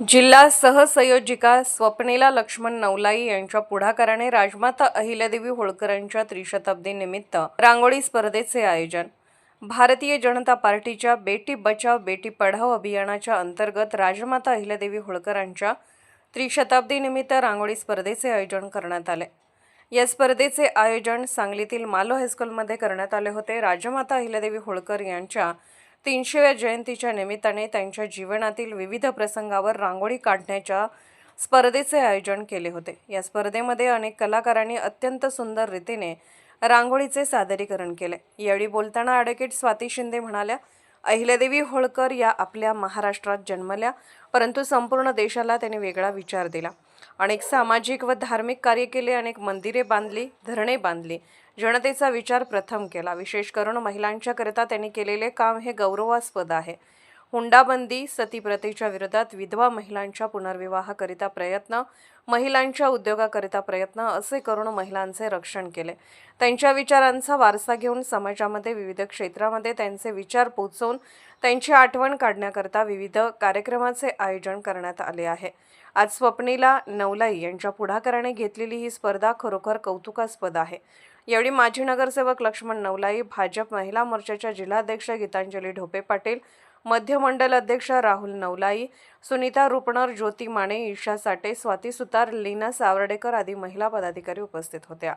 जिल्हा सहसंयोजिका स्वप्नेला लक्ष्मण नवलाई यांच्या पुढाकाराने राजमाता अहिल्यादेवी होळकरांच्या त्रिशताब्दी निमित्त रांगोळी स्पर्धेचे आयोजन. भारतीय जनता पार्टीच्या बेटी बचाव बेटी पढाव अभियानाच्या अंतर्गत राजमाता अहिल्यादेवी होळकरांच्या त्रिशताब्दी निमित्त रांगोळी स्पर्धेचे आयोजन करण्यात आले. या स्पर्धेचे आयोजन सांगलीतील मालो हायस्कूलमध्ये करण्यात आले होते. राजमाता अहिल्यादेवी होळकर यांच्या तीनशेव्या जयंतीच्या निमित्ताने त्यांच्या जीवनातील विविध प्रसंगावर रांगोळी काढण्याच्या स्पर्धेचे आयोजन केले होते. या स्पर्धेमध्ये अनेक कलाकारांनी अत्यंत सुंदर रीतीने रांगोळीचे सादरीकरण केले. यावेळी बोलताना ॲडव्होकेट स्वाती शिंदे म्हणाल्या अहिल्यादेवी होळकर या आपल्या महाराष्ट्रात जन्मल्या परंतु संपूर्ण देशाला त्यांनी वेगळा विचार दिला. अनेक सामाजिक व धार्मिक कार्य केले अनेक मंदिरे बांधली धरणे बांधली. जनतेचा विचार प्रथम केला. विशेष करून महिलांच्या करता त्यांनी केलेले काम हे गौरवास्पद आहे. हुंडाबंदी सतीप्रथेच्या विरोधात विधवा महिलांच्या पुनर्विवाहाकरिता प्रयत्न महिलांच्या उद्योगाकरिता प्रयत्न असे करून महिलांचे रक्षण केले. त्यांच्या विचारांचा वारसा घेऊन समाजामध्ये विविध क्षेत्रामध्ये त्यांचे विचार पोचवून त्यांची आठवण काढण्याकरता विविध कार्यक्रमाचे आयोजन करण्यात आले आहे. आज स्वप्नीला नवलाई यांच्या पुढाकाराने घेतलेली ही स्पर्धा खरोखर कौतुकास्पद आहे. यावेळी माजी नगरसेवक लक्ष्मण नवलाई भाजप महिला मोर्चाच्या जिल्हाध्यक्ष गीतांजली ढोपे पाटील मध्य मंडल अध्यक्ष राहुल नवलाई सुनीता रुपणर ज्योती माने ईशा साटे स्वाती सुतार लीना सावर्डेकर आदी महिला पदाधिकारी उपस्थित होत्या.